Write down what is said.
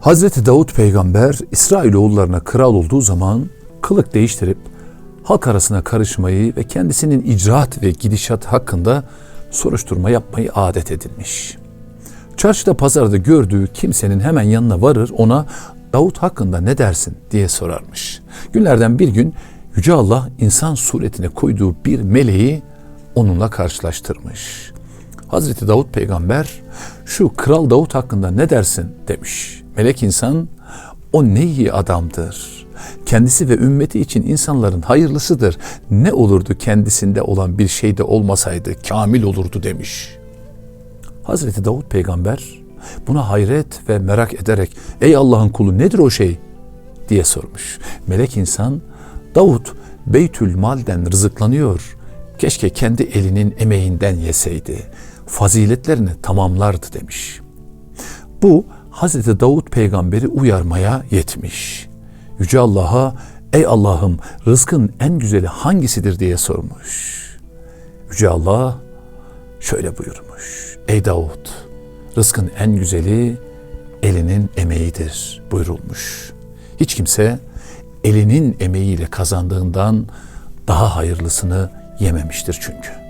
Hazreti Davut peygamber İsrailoğullarına kral olduğu zaman kılık değiştirip halk arasına karışmayı ve kendisinin icraat ve gidişat hakkında soruşturma yapmayı adet edinmiş. Çarşıda pazarda gördüğü kimsenin hemen yanına varır ona Davut hakkında ne dersin diye sorarmış. Günlerden bir gün Yüce Allah insan suretine koyduğu bir meleği onunla karşılaştırmış. Hazreti Davut peygamber şu kral Davut hakkında ne dersin demiş. Melek insan o ne iyi adamdır. Kendisi ve ümmeti için insanların hayırlısıdır. Ne olurdu kendisinde olan bir şey de olmasaydı kamil olurdu demiş. Hazreti Davut peygamber buna hayret ve merak ederek ey Allah'ın kulu nedir o şey diye sormuş. Melek insan Davut Beytül Mal'den rızıklanıyor. Keşke kendi elinin emeğinden yeseydi. Faziletlerini tamamlardı demiş. Bu Hazreti Davut peygamberi uyarmaya yetmiş. Yüce Allah'a ey Allah'ım rızkın en güzeli hangisidir diye sormuş. Yüce Allah şöyle buyurmuş. Ey Davut rızkın en güzeli elinin emeğidir buyurulmuş. Hiç kimse elinin emeğiyle kazandığından daha hayırlısını yememiştir çünkü.